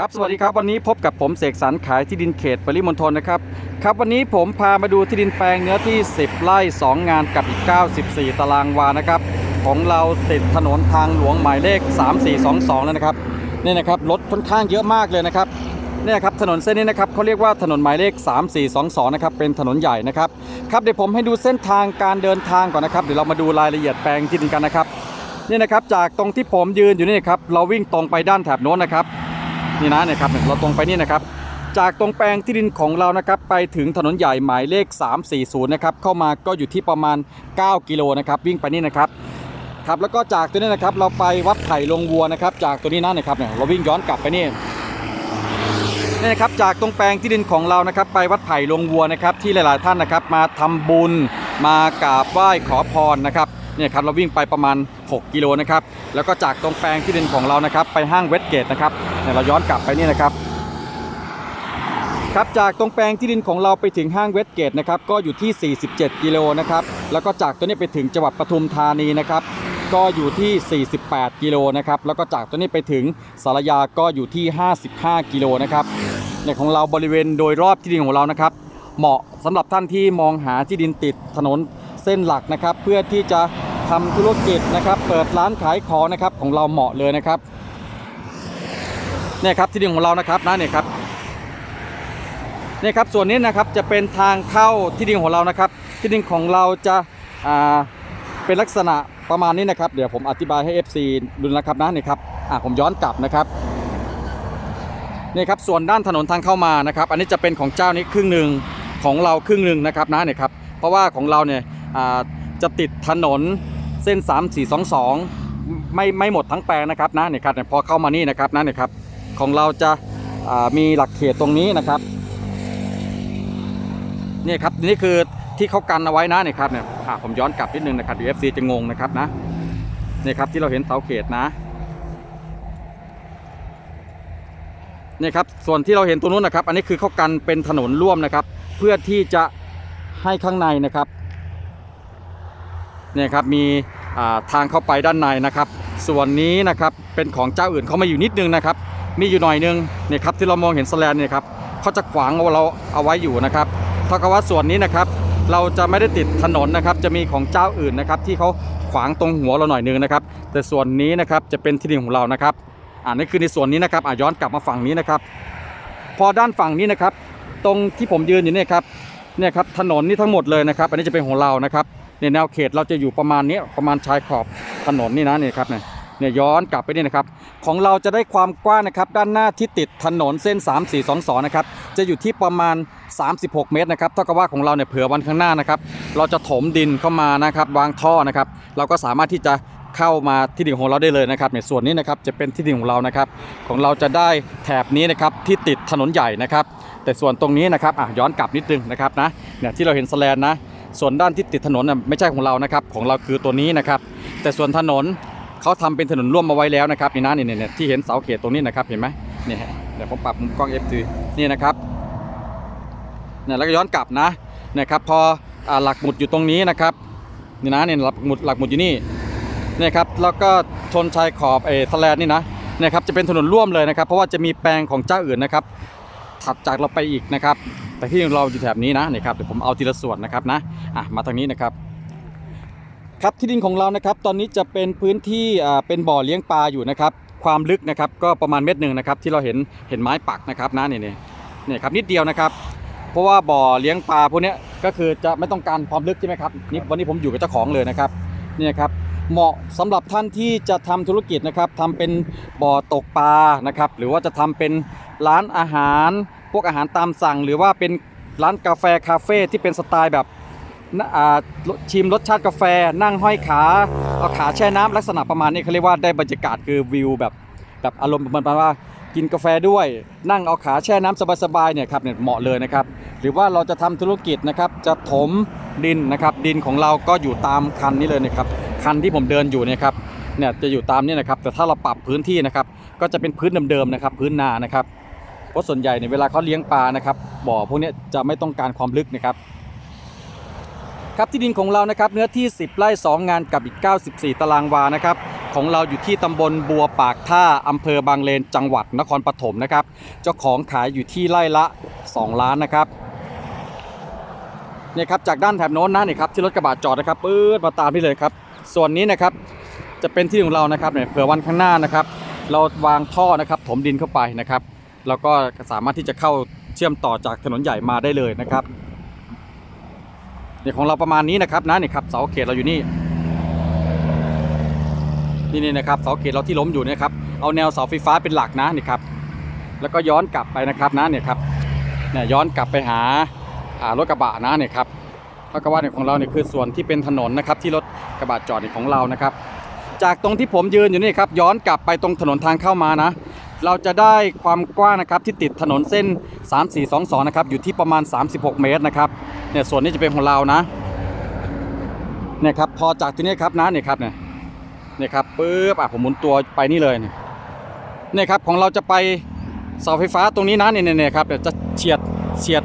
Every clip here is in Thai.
ครับสวัสดีครับวันนี้พบกับผมเสกสรรขายที่ดินเขตปริมณฑลนะครับครับวันนี้ผมพามาดูที่ดินแปลงเนื้อที่ 10 ไร่ 2 งานกับอีก 94 ตารางวานะครับของเราติดถนนทางหลวงหมายเลข 3422 แล้วนะครับนี่นะครับรถค่อนข้างเยอะมากเลยนะครับเนี่ยครับถนนเส้นนี้นะครับเขาเรียกว่าถนนหมายเลข 3422 นะครับเป็นถนนใหญ่นะครับครับเดี๋ยวผมให้ดูเส้นทางการเดินทางก่อนนะครับเดี๋ยวเรามาดูรายละเอียดแปลงที่ดินกันนะครับนี่นะครับจากตรงที่ผมยืนอยู่นี่ครับเราวิ่งตรงไปด้านแถบโน้นนะครับ นี่นะเนี่ยครับเราตรงไปนี่นะครับ จากตรงแปลงที่ดินของเรานะครับ ไปถึงถนนใหญ่หมายเลข 340 นะครับเข้ามาก็อยู่ที่ประมาณ 9 กิโลนะครับ วิ่งไปนี่นะครับครับแล้วก็จากตัวนี้นะครับเราไปวัดไผ่ลงวัวนะครับ จากตัวนี้นะนะครับเนี่ยเราวิ่งย้อนกลับไปนี่นี่นะครับจากตรงแปลงที่ดินของเรานะครับ ไปวัดไผ่ลงวัวนะครับที่หลาย ๆ ท่านนะครับ มาทำบุญมากราบไหว้ขอพรนะครับเนี่ยครับเราวิ่งไปประมาณ 6 กิโลนะครับ แล้วก็จากตรงแปลงที่ดินของเรานะครับ ไปห้างเวสเกตนะครับเนี่ยเราย้อนกลับไปนี่นะครับ ครับจากตรงแปลงที่ดินของเราไปถึงห้างเวสเกตนะครับ ก็อยู่ที่ 47 กิโลนะครับ แล้วก็จากตัวนี้ไปถึงจังหวัดปทุมธานีนะครับ ก็อยู่ที่ 48 กิโลนะครับ แล้วก็จากตัวนี้ไปถึงสารยาก็อยู่ที่ 55 กิโลนะครับเนี่ยของเราบริเวณโดยรอบที่ดินของเรานะครับ เหมาะสำหรับท่านที่มองหาที่ดินติดถนนเส้นหลักนะครับ เพื่อที่จะ ทำธุรกิจนะครับ เปิดร้านขายของนะครับของเราเหมาะเลยนะครับเนี่ยครับที่ดินของเรานะครับนะเนี่ยครับเนี่ยครับส่วนนี้นะครับจะเป็นทางเข้าที่ดินของเรานะครับ ที่ดินของเราจะอ่าเป็นลักษณะประมาณนี้นะครับ เดี๋ยวผมอธิบายให้ FC ดูนะครับนะนี่ครับอ่าผมย้อนกลับนะครับนี่ครับส่วนด้านถนนทางเข้ามานะครับ อันนี้จะเป็นของเจ้านี้ครึ่งหนึ่งของเราครึ่งหนึ่งนะครับนะเนี่ยครับเพราะว่าของเราเนี่ยจะติดถนน เส้น 3422 ไม่ไม่หมดทั้งแปลงนะครับนะเนี่ยครับเนี่ยพอเข้ามานี่นะครับนะเนี่ยครับของเราจะามีหลักเขตตรงนี้นะครับนี่ครับนี่คือที่เขากันเอาไว้นะนี่ครับเนี่ยผมย้อนกลับนิดนึงนะครับเดี๋ยว FC จะงงนะครับนะนี่ครับที่เราเห็นเสาเขตนะนี่ครับส่วนที่เราเห็นตรงนู้นนะครับ อันนี้คือเขากันเป็นถนนร่วมนะครับ เพื่อที่จะให้ข้างในนะครับเนี่ยครับมี ทางเข้าไปด้านในนะครับ ส่วนนี้นะครับเป็นของเจ้าอื่นเขามาอยู่นิดนึงนะครับ มีอยู่หน่อยนึงเนี่ยครับที่เรามองเห็นสแลนเนี่ยครับเขาจะขวางเอาเราเอาไว้อยู่นะครับเท่ากับว่าส่วนนี้นะครับ เราจะไม่ได้ติดถนนนะครับ จะมีของเจ้าอื่นนะครับ ที่เขาขวางตรงหัวเราหน่อยนึงนะครับ แต่ส่วนนี้นะครับจะเป็นที่ดินของเรานะครับอ่านี่คือในส่วนนี้นะครับอ่าย้อนกลับมาฝั่งนี้นะครับ พอด้านฝั่งนี้นะครับ ตรงที่ผมยืนอยู่เนี่ยครับเนี่ยครับถนนนี่ทั้งหมดเลยนะครับ อันนี้จะเป็นของเรานะครับ นี่แนวเขตเราจะอยู่ประมาณนี้ประมาณชายขอบถนนนี่นะนี่ครับเนี่ยเนี่ยย้อนกลับไปนี่นะครับ ของเราจะได้ความกว้างนะครับ ด้านหน้าที่ติดถนนเส้น 3422 นะครับ จะอยู่ที่ประมาณ 36 เมตรนะครับ เท่ากับว่าของเราเนี่ยเผื่อวันข้างหน้านะครับ เราจะถมดินเข้ามานะครับ วางท่อนะครับ เราก็สามารถที่จะเข้ามาที่ดินของเราได้เลยนะครับในส่วนนี้นะครับจะเป็นที่ดินของเรานะครับ ของเราจะได้แถบนี้นะครับที่ติดถนนใหญ่นะครับ แต่ส่วนตรงนี้นะครับอะย้อนกลับนิดนึงนะครับนะเนี่ยที่เราเห็นสแลนนะ ส่วนด้านที่ติดถนนน่ะไม่ใช่ของเรานะครับ ของเราคือตัวนี้นะครับ แต่ส่วนถนนเขาทำเป็นถนนร่วมมาไว้แล้วนะครับนี่นะนี่เนี่ยที่เห็นเสาเขตตรงนี้นะครับเห็นไหมเนี่ยเดี๋ยวผมปรับมุมกล้อง f อนี่นะครับเนี่ยแล้วก็ย้อนกลับนะนะครับพออหลักหมุดอยู่ตรงนี้นะครับนี่นะเนี่ยหลักหมุดหลักหมุดอยู่นี่เนี่ยครับแล้วก็ชนชายขอบเอสแลนนี่นะเนี่ยครับจะเป็นถนนร่วมเลยนะครับ เพราะว่าจะมีแปลงของเจ้าอื่นนะครับ ถัดจากเราไปอีกนะครับ แต่ที่เราอยู่แถบนี้นะนี่ครับเดี๋ยวผมเอาทีละส่วนนะครับนะอะมาทางนี้นะครับ ครับที่ดินของเรานะครับ ตอนนี้จะเป็นพื้นที่อ่าเป็นบ่อเลี้ยงปลาอยู่นะครับ ความลึกนะครับก็ประมาณเม็ดหนึ่งนะครับ ที่เราเห็นเห็นไม้ปักนะครับนะนี่นี่นี่ครับนิดเดียวนะครับ เพราะว่าบ่อเลี้ยงปลาพวกเนี้ยก็คือจะไม่ต้องการความลึกใช่ไหมครับนี่วันนี้ผมอยู่กับเจ้าของเลยนะครับเนี่ยครับเหมาะสำหรับท่านที่จะทำธุรกิจนะครับทำเป็นบ่อตกปลานะครับ หรือว่าจะทำเป็น ร้านอาหารพวกอาหารตามสั่ง หรือว่าเป็นร้านกาแฟคาเฟ่ที่เป็นสไตล์แบบชิมรสชาติกาแฟนั่งห้อยขาเอาขาแช่น้ำลักษณะประมาณนี้เขาเรียกว่าได้บรรยากาศคือวิวแบบแบบอารมณ์ประมาณว่ากินกาแฟด้วย นั่งเอาขาแช่น้ำสบายๆเนี่ยครับเนี่ยเหมาะเลยนะครับ หรือว่าเราจะทำธุรกิจนะครับจะถมดินนะครับ ดินของเราก็อยู่ตามคันนี้เลยนะครับคันที่ผมเดินอยู่เนี่ยครับเนี่ยจะอยู่ตามนี้นะครับ แต่ถ้าเราปรับพื้นที่นะครับ ก็จะเป็นพื้นเดิมๆนะครับ พื้นนานะครับ เพราะส่วนใหญ่เนี่ยเวลาเขาเลี้ยงปลานะครับบ่อพวกนี้จะไม่ต้องการความลึกนะครับ ครับที่ดินของเรานะครับเนื้อที่ 10ไร่2 งานกับอีก 94 ตารางวานะครับของเราอยู่ที่ตำบลบัวปากท่าอำเภอบางเลนจังหวัดนครปฐมนะครับเจ้าของขายอยู่ที่ไร่ละ 2 ล้านนะครับเนี่ยครับจากด้านแถบโน้นนะนี่ครับที่รถกระบะจอดนะครับปื๊ดมาตามที่เลยครับ ส่วนนี้นะครับจะเป็นที่ของเรานะครับเนี่ยเผื่อวันข้างหน้านะครับ เราวางท่อนะครับ ถมดินเข้าไปนะครับ แล้วก็สามารถที่จะเข้าเชื่อมต่อจากถนนใหญ่มาได้เลยนะครับเนี่ยของเราประมาณนี้นะครับนะนี่ครับเสาเขตเราอยู่นี่นี่นี่นะครับเสาเขตเราที่ล้มอยู่นยครับ เอาแนวเสาไฟฟ้าเป็นหลักนะนี่ครับแล้วก็ย้อนกลับไปนะครับนะเนี่ยครับเนี่ยย้อนกลับไปหาารถกระบะนะเนี่ยครับเท่ากับว่าเนี่ยของเราเนี่ยคือส่วนที่เป็นถนนนะครับ ที่รถกระบะจอดเนี่ยของเรานะครับ จากตรงที่ผมยืนอยู่นี่ครับย้อนกลับไปตรงถนนทางเข้ามานะ เราจะได้ความกว้างนะครับที่ติดถนนเส้น 3422 นะครับ อยู่ที่ประมาณ 36 เมตรนะครับเนี่ยส่วนนี้จะเป็นของเรานะเนี่ยครับพอจากที่นี่ครับนะเนี่ยครับเนี่ยเนี่ยครับปึ๊บอะผมหมุนตัวไปนี่เลยเนี่ยครับของเราจะไปเสาไฟฟ้าตรงนี้นะเนี่ยเนี่ยเนี่ยครับเดี๋ยวจะเฉียดเฉียด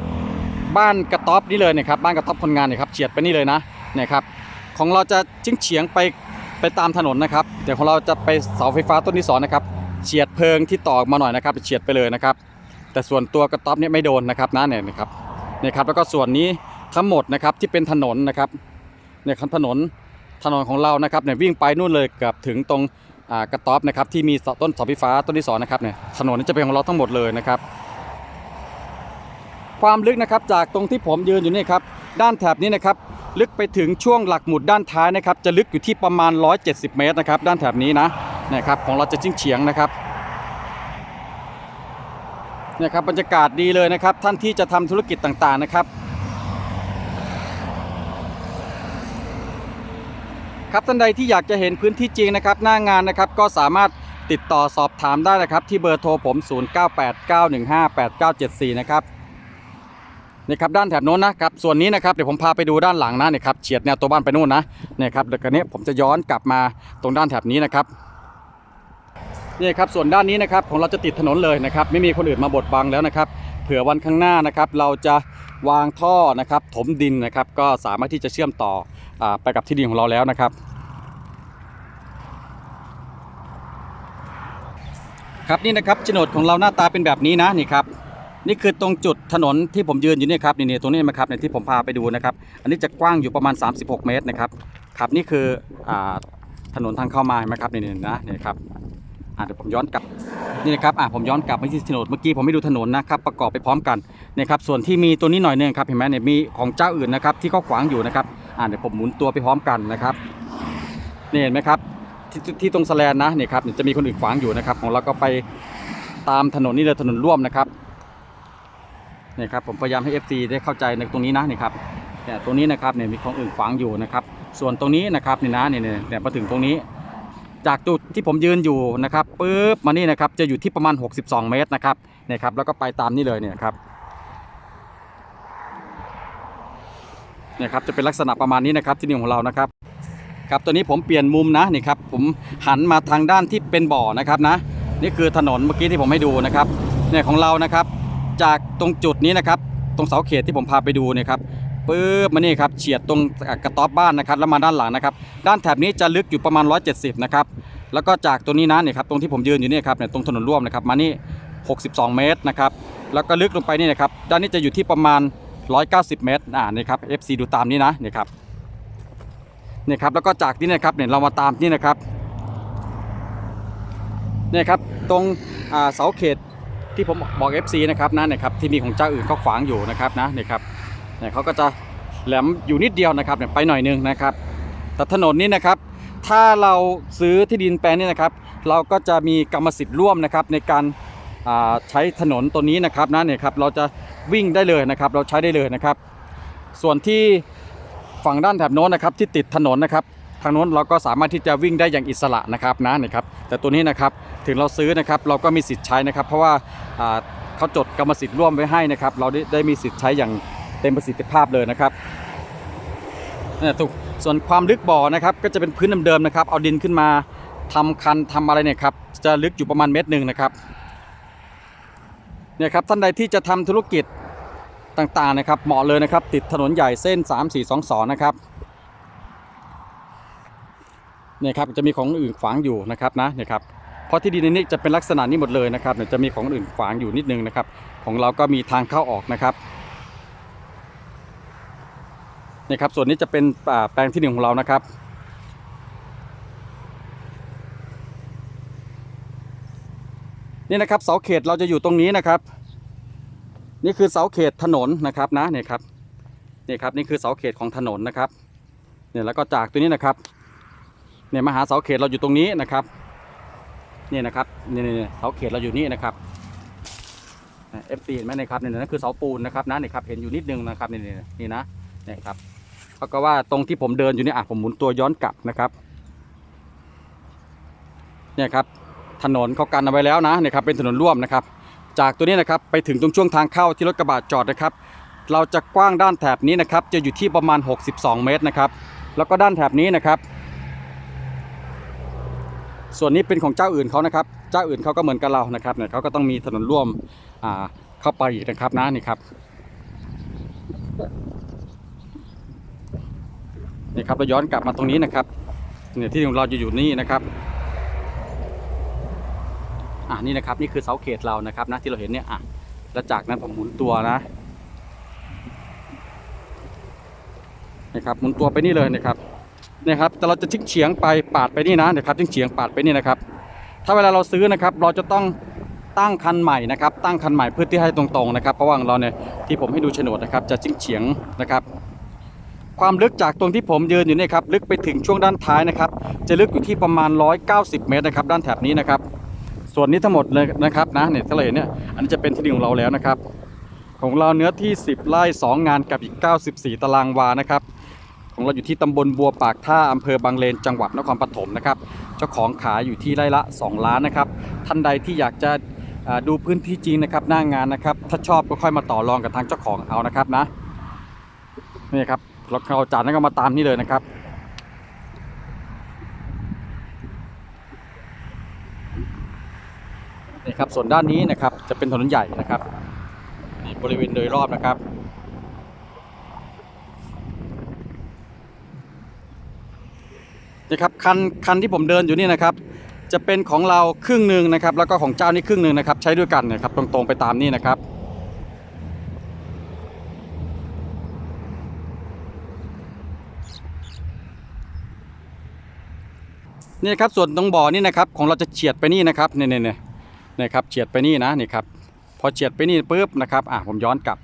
บ้านกระต๊อบนี่เลยเนี่ยครับบ้านกระต๊อบคนงานเนี่ยครับเฉียดไปนี่เลยนะเนี่ยครับของเราจะจิ้งเฉียงไปไปตามถนนนะครับเดี๋ยวของเราจะไปเสาไฟฟ้าต้นที่สองนะครับ เฉียดเพลิงที่ต่อมาหน่อยนะครับเฉียดไปเลยนะครับ แต่ส่วนตัวกระต๊อบเนี่ยไม่โดนนะครับนะเนี่ยนะครับเนี่ยครับแล้วก็ส่วนนี้ทั้งหมดนะครับที่เป็นถนนนะครับเนี่ยถนนถนนของเรานะครับเนี่ยวิ่งไปนู่นเลยเกือบถึงตรงกระต๊อบนะครับที่มีต้นเสาไฟฟ้าต้นที่สองนะครับเนี่ยถนนนี้จะเป็นของเราทั้งหมดเลยนะครับ ความลึกนะครับจากตรงที่ผมยืนอยู่นี่ครับด้านแถบนี้นะครับลึกไปถึงช่วงหลักหมุดด้านท้ายนะครับจะลึกอยู่ที่ประมาณ 170 เมตรนะครับด้านแถบนี้นะ นะครับของเราจะจิ้งเฉียงนะครับเนี่ยครับบรรยากาศดีเลยนะครับ ท่านที่จะทำธุรกิจต่างๆนะครับ ครับท่านใดที่อยากจะเห็นพื้นที่จริงนะครับ หน้างานนะครับก็สามารถติดต่อสอบถามได้นะครับ ที่เบอร์โทรผม 0989158974 นะครับนี่ครับด้านแถบโน้นนะครับส่วนนี้นะครับเดี๋ยวผมพาไปดูด้านหลังนะนี่ครับเฉียดแนวตัวบ้านไปนู่นนะเนี่ยครับเดี๋ยวกันนี้ผมจะย้อนกลับมาตรงด้านแถบนี้นะครับ นี่ครับส่วนด้านนี้นะครับของเราจะติดถนนเลยนะครับ ไม่มีคนอื่นมาบดบังแล้วนะครับ เผื่อวันข้างหน้านะครับ เราจะวางท่อนะครับถมดินนะครับ ก็สามารถที่จะเชื่อมต่ออไปกับที่ดินของเราแล้วนะครับครับนี่นะครับโฉนดของเราหน้าตาเป็นแบบนี้นะนี่ครับนี่คือตรงจุดถนนที่ผมยืนอยู่เนี่ยครับนี่นี่ตรงนี้นะครับในที่ผมพาไปดูนะครับ อันนี้จะกว้างอยู่ประมาณ 36 เมตรนะครับครับนี่คืออถนนทางเข้ามาเห็นไหมครับนี่นี่นะนี่ครับ อ่าเดี๋ยวผมย้อนกลับนี่นะครับอ่าผมย้อนกลับไปที่โฉนเมื่อกี้ผมไม่ดูถนนนะครับประกอบไปพร้อมกันนี่ครับส่วนที่มีตัวนี้หน่อยหนึงครับเห็นไหมเนี่ยมีของเจ้าอื่นนะครับที่เขาขวางอยู่นะครับอ่าเดี๋ยวผมหมุนตัวไปพร้อมกันนะครับนี่เห็นไหมครับที่ที่ที่ตรงสแลนนะเนี่ยครับจะมีคนอื่นขวางอยู่นะครับ ของเราก็ไปตามถนนนี่เลยถนนร่วมนะครับนี่ครับผมพยายามให้ FC ได้เข้าใจในตรงนี้นะนี่ครับเนี่ยตรงนี้นะครับเนี่ยมีของอื่นขวางอยู่นะครับ ส่วนตรงนี้นะครับนี่นะเนี่ยเนี่ยมาถึงตรงนี้ จากจุดที่ผมยืนอยู่นะครับปุ๊บมานี่นะครับจะอยู่ที่ประมาณ 62 เมตรนะครับนี่ครับ แล้วก็ไปตามนี่เลยเนี่ยครับนี่ครับจะเป็นลักษณะประมาณนี้นะครับที่นี่ของเรานะครับครับตัวนี้ผมเปลี่ยนมุมนะนี่ครับผมหันมาทางด้านที่เป็นบ่อนะครับนะ นี่คือถนนเมื่อกี้ที่ผมให้ดูนะครับเนี่ยของเรานะครับ จากตรงจุดนี้นะครับ ตรงเสาเขตที่ผมพาไปดูเนี่ยครับ ปึ๊บมานี่ครับเฉียดตรงกระต๊อบบ้านนะครับแล้วมาด้านหลังนะครับ ด้านแถบนี้จะลึกอยู่ประมาณ 170 นะครับ แล้วก็จากตรงนี้นะเนี่ยครับตรงที่ผมยืนอยู่เนี่ยครับเนี่ยตรงถนนร่วมนะครับมานี่ 62 เมตรนะครับแล้วก็ลึกลงไปนี่นะครับด้านนี้จะอยู่ที่ประมาณ 190 เมตรอ่านี่ครับ FC ดูตามนี้นะนี่ครับนี่ครับแล้วก็จากนี้นะครับเนี่ยเรามาตามนี่นะครับเนี่ยครับตรงเสาเขตที่ผมบอก FC นะครับนะเนี่ยครับที่มีของเจ้าอื่นเขาขวางอยู่นะครับนะเนี่ยครับ เนี่ยเขาก็จะแหลมอยู่นิดเดียวนะครับเนี่ยไปหน่อยนึงนะครับ แต่ถนนนี้นะครับ ถ้าเราซื้อที่ดินแปลงนี้นะครับ เราก็จะมีกรรมสิทธิ์ร่วมนะครับในการใช้ถนนตัวนี้นะครับนะเนี่ยครับเราจะวิ่งได้เลยนะครับ เราใช้ได้เลยนะครับ ส่วนที่ฝั่งด้านแถบโน้นนะครับที่ติดถนนนะครับทางโน้นเราก็สามารถที่จะวิ่งได้อย่างอิสระนะครับนะนี่ครับ แต่ตัวนี้นะครับถึงเราซื้อนะครับเราก็มีสิทธิ์ใช้นะครับ เพราะว่าอ่าเขาจดกรรมสิทธิ์ร่วมไว้ให้นะครับ เราได้ได้มีสิทธิ์ใช้อย่าง เต็มประสิทธิภาพเลยนะครับเนี่ยถูกส่วนความลึกบ่อนะครับ ก็จะเป็นพื้นเดิมๆนะครับ เอาดินขึ้นมาทำคันทำอะไรเนี่ยครับจะลึกอยู่ประมาณเมตรหนึ่งนะครับเนี่ยครับท่านใดที่จะทำธุรกิจต่างๆนะครับ เหมาะเลยนะครับ ติดถนนใหญ่เส้น 3422 นะครับเนี่ยครับจะมีของอื่นขวางอยู่นะครับนะเนี่ยครับเพราะที่ดินในนี้จะเป็นลักษณะนี้หมดเลยนะครับเนี่ยจะมีของอื่นขวางอยู่นิดนึงนะครับ ของเราก็มีทางเข้าออกนะครับ นี่ครับส่วนนี้จะเป็นแปลงที่หนึ่งของเรานะครับ นี่นะครับเสาเขตเราจะอยู่ตรงนี้นะครับ นี่คือเสาเขตถนนนะครับนะเนี่ยครับนี่ครับนี่คือเสาเขตของถนนนะครับเนี่ยแล้วก็จากตัวนี้นะครับเนี่ยมหาเสาเขตเราอยู่ตรงนี้นะครับนี่นะครับนี่นี่นี่เสาเขตเราอยู่นี่นะครับเอฟซีเห็นไหมนะครับเนี่ยนั่นคือเสาปูนนะครับนะเนี่ยครับเห็นอยู่นิดนึงนะครับนี่นี่นี่นะเนี่ยครับ เขาก็ว่าตรงที่ผมเดินอยู่เนี่ยอะผมหมุนตัวย้อนกลับนะครับเนี่ยครับถนนเขากันเอาไว้แล้วนะเนะครับเป็นถนนร่วมนะครับ จากตัวนี้นะครับไปถึงตรงช่วงทางเข้าที่รถกระบะจอดนะครับ เราจะกว้างด้านแถบนี้นะครับ จะอยู่ที่ประมาณ 62 เมตรนะครับ แล้วก็ด้านแถบนี้นะครับ ส่วนนี้เป็นของเจ้าอื่นเขานะครับ เจ้าอื่นเขาก็เหมือนกับเรานะครับเนี่ยเขาก็ต้องมีถนนร่วมเข้าไปอีกนะครับนะนี่ครับ นี่ครับเราย้อนกลับมาตรงนี้นะครับเนี่ยที่ของเราจะอยู่นี่นะครับอ่านี่นะครับนี่คือเสาเขตเรานะครับนะที่เราเห็นเนี่ยอะแล้วจากนั้นผมหมุนตัวนะนะครับหมุนตัวไปนี่เลยนะครับเนี่ยครับแต่เราจะทิ้งเฉียงไปปาดไปนี่นะนะครับทิ้งเฉียงปาดไปนี่นะครับ ถ้าเวลาเราซื้อนะครับ เราจะต้องตั้งคันใหม่นะครับ ตั้งคันใหม่เพื่อที่ให้ตรงๆนะครับเพราะว่างเราเนี่ยที่ผมให้ดูโฉนดนะครับ จะทิ้งเฉียงนะครับ ความลึกจากตรงที่ผมยืนอยู่เนี่ยครับลึกไปถึงช่วงด้านท้ายนะครับ จะลึกอยู่ที่ประมาณ 190 เมตรนะครับ ด้านแถบนี้นะครับ ส่วนนี้ทั้งหมดเลยนะครับนะเนี่ยทะเลเนี่ยอันนี้จะเป็นที่ดินของเราแล้วนะครับ ของเราเนื้อที่ 10 ไร่ 2 งานกับอีก 94 ตารางวานะครับของเราอยู่ที่ตำบลบัวปากท่าอำเภอบางเลนจังหวัดนครปฐมนะครับ เจ้าของขายอยู่ที่ไร่ละ 2 ล้านนะครับ ท่านใดที่อยากจะดูพื้นที่จริงนะครับหน้างานนะครับ ถ้าชอบก็ค่อยมาต่อรองกับทางเจ้าของเอานะครับนะนี่ครับ เราเราจัดนั้นก็มาตามนี่เลยนะครับ นี่ครับส่วนด้านนี้นะครับจะเป็นถนนใหญ่นะครับนี่บริเวณโดยรอบนะครับนี่ครับคันคันที่ผมเดินอยู่นี่นะครับ จะเป็นของเราครึ่งหนึ่งนะครับ แล้วก็ของเจ้านี่ครึ่งหนึ่งนะครับ ใช้ด้วยกันนะครับ ตรงๆไปตามนี้นะครับ นี่ครับส่วนตรงบ่อนี่นะครับของเราจะเฉียดไปนี่นะครับเนี่ยเนี่ยเนี่ยนี่ครับเฉียดไปนี่นะนี่ครับพอเฉียดไปนี่ปุ๊บนะครับอะผมย้อนกลับ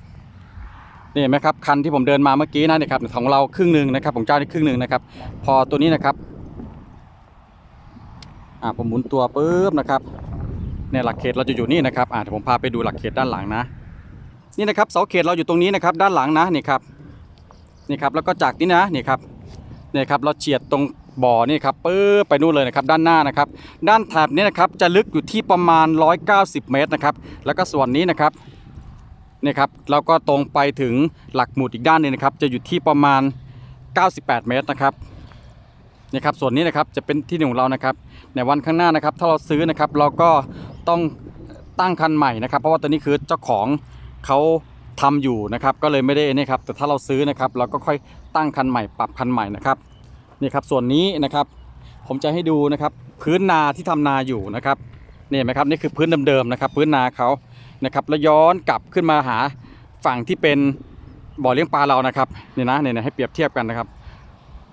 นี่เห็นไหมครับคันที่ผมเดินมาเมื่อกี้นะนี่ครับของเราครึ่งหนึ่งนะครับของเจ้านี่ครึ่งหนึ่งนะครับ พอตัวนี้นะครับอะผมหมุนตัวปุ๊บนะครับเนี่ยหลักเขตเราจะอยู่นี่นะครับอะเดี๋ยวผมพาไปดูหลักเขตด้านหลังนะ นี่นะครับเสาเขตเราอยู่ตรงนี้นะครับ ด้านหลังนะนี่ครับนี่ครับแล้วก็จากนี้นะนี่ครับนี่ครับเราเฉียดตรง บ่อนี่ครับปื้อไปนู่นเลยนะครับด้านหน้านะครับ ด้านแถบนี้นะครับจะลึกอยู่ที่ประมาณ 190 เมตรนะครับ แล้วก็ส่วนนี้นะครับนี่ครับเราก็ตรงไปถึงหลักหมุดอีกด้านหนึงนะครับ จะอยู่ที่ประมาณ 98 เมตรนะครับนี่ครับส่วนนี้นะครับจะเป็นที่ดินของเรานะครับ ในวันข้างหน้านะครับ ถ้าเราซื้อนะครับ เราก็ต้องตั้งคันใหม่นะครับ เพราะว่าตัวนี้คือเจ้าของเขาทำอยู่นะครับ ก็เลยไม่ได้นี่ครับแต่ถ้าเราซื้อนะครับ เราก็ค่อยตั้งคันใหม่ปรับคันใหม่นะครับ นี่ครับส่วนนี้นะครับผมจะให้ดูนะครับพื้นนาที่ทำนาอยู่นะครับนี่ไหมครับนี่คือพื้นเดิมๆนะครับ พื้นนาเขานะครับแล้วย้อนกลับขึ้นมาหาฝั่งที่เป็นบ่อเลี้ยงปลาเรานะครับนี่นะเนี่ยให้เปรียบเทียบกันนะครับ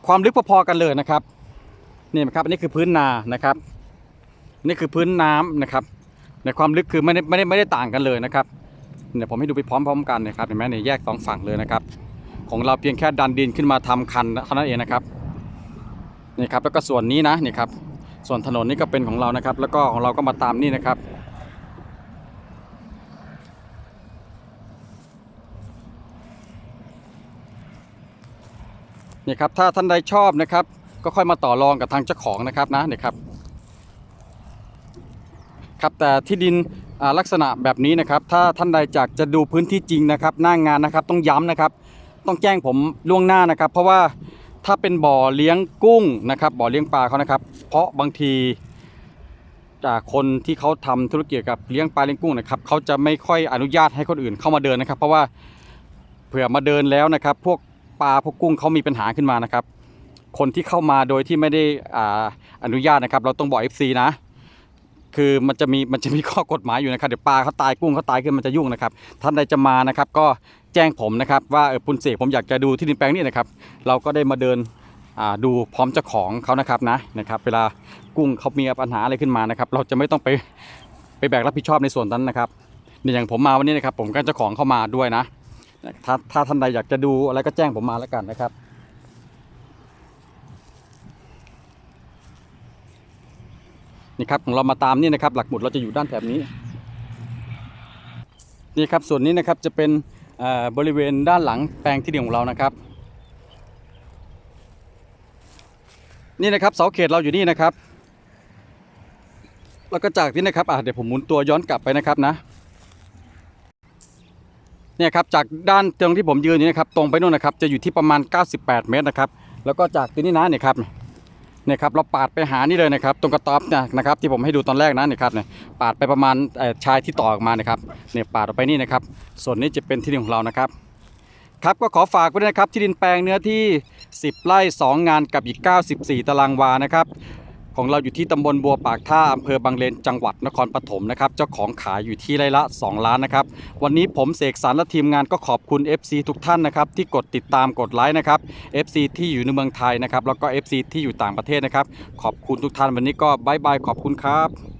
ความลึกพอๆกันเลยนะครับนี่นไหมครับอันนี้คือพื้นนานะครับนี่คือพื้นน้ำนะครับในความลึกคือไม่ได้ไม่ได้ไม่ได้ต่างกันเลยนะครับเดี๋ยวผมให้ดูไปพร้อมๆกันนะครับเห็นไหมเนี่ยแยกสองฝั่งเลยนะครับ ของเราเพียงแค่ดันดินขึ้นมาทำคันเท่านั้นเองนะครับ นี่ครับแล้วก็ส่วนนี้นะนี่ครับส่วนถนนนี่ก็เป็นของเรานะครับ แล้วก็ของเราก็มาตามนี่นะครับ นี่ครับถ้าท่านใดชอบนะครับ ก็ค่อยมาต่อรองกับทางเจ้าของนะครับนะนี่ครับครับแต่ที่ดินอ่าลักษณะแบบนี้นะครับ ถ้าท่านใดจากจะดูพื้นที่จริงนะครับ หน้างานนะครับต้องย้ำนะครับ ต้องแจ้งผมล่วงหน้านะครับ เพราะว่า ถ้าเป็นบ่อเลี้ยงกุ้งนะครับ บ่อเลี้ยงปลาเขานะครับ เพราะบางทีจากคนที่เขาทำธุรกิจกับเลี้ยงปลาเลี้ยงกุ้งนะครับเขาจะไม่ค่อยอนุญาตให้คนอื่นเข้ามาเดินนะครับ เพราะว่าเผื่อมาเดินแล้วนะครับ พวกปลาพวกกุ้งเขามีปัญหาขึ้นมานะครับ คนที่เข้ามาโดยที่ไม่ได้ออนุญาตนะครับ เราต้องบอก FC นะ คือมันจะมีมันจะมีข้อกฎหมายอยู่นะครับเดี๋ยวปลาเขาตายกุ้งเขาตายขึ้นมันจะยุ่งนะครับท่านใดจะมานะครับ ก็แจ้งผมนะครับ ว่าเออปุณเสกผมอยากจะดูที่ดินแปลงนี้นะครับ เราก็ได้มาเดินดูพร้อมเจ้าของเขานะครับนะนะครับ เวลากุ้งเขามีปัญหาอะไรขึ้นมานะครับ เราจะไม่ต้องไปไปแบกรับผิดชอบในส่วนนั้นนะครับเนี่ยอย่างผมมาวันนี้นะครับ ผมก็เจ้าของเข้ามาด้วยนะถ้าถ้าท่านใดอยากจะดูอะไรก็แจ้งผมมาแล้วกันนะครับ นี่ครับของเรามาตามนี่นะครับ หลักหมุดเราจะอยู่ด้านแถบนี้นี่ครับส่วนนี้นะครับจะเป็นบริเวณด้านหลังแปลงที่ดินของเรานะครับ นี่นะครับเสาเขตเราอยู่นี่นะครับ แล้วก็จากที่นะครับอะเดี๋ยวผมหมุนตัวย้อนกลับไปนะครับนะเนี่ยครับจากด้านตรงที่ผมยืนอยู่นะครับ ตรงไปนู่นนะครับ จะอยู่ที่ประมาณ 98 เมตรนะครับ แล้วก็จากที่นี่นะเนี่ยครับ เนี่ยครับเราปาดไปหานี่เลยนะครับ ตรงกระต๊อบเนี่ยนะครับที่ผมให้ดูตอนแรกนะเนี่ยครับเนี่ยปาดไปประมาณชายที่ต่อออกมานะครับเนี่ยปาดออกไปนี่นะครับ ส่วนนี้จะเป็นที่ดินของเรานะครับครับก็ขอฝากไว้นะครับที่ดินแปลงเนื้อที่ 10 ไร่ 2 งานกับอีก 94 ตารางวานะครับ ของเราอยู่ที่ตำบลบัวปากท่าอำเภอบางเลนจังหวัดนครปฐมนะครับ เจ้าของขายอยู่ที่ไร่ละ 2 ล้านนะครับ วันนี้ผมเสกสรรและทีมงานก็ขอบคุณ FC ทุกท่านนะครับ ที่กดติดตามกดไลค์นะครับ FC ที่อยู่ในเมืองไทยนะครับ แล้วก็ FC ที่อยู่ต่างประเทศนะครับ ขอบคุณทุกท่านวันนี้ก็บายบายขอบคุณครับ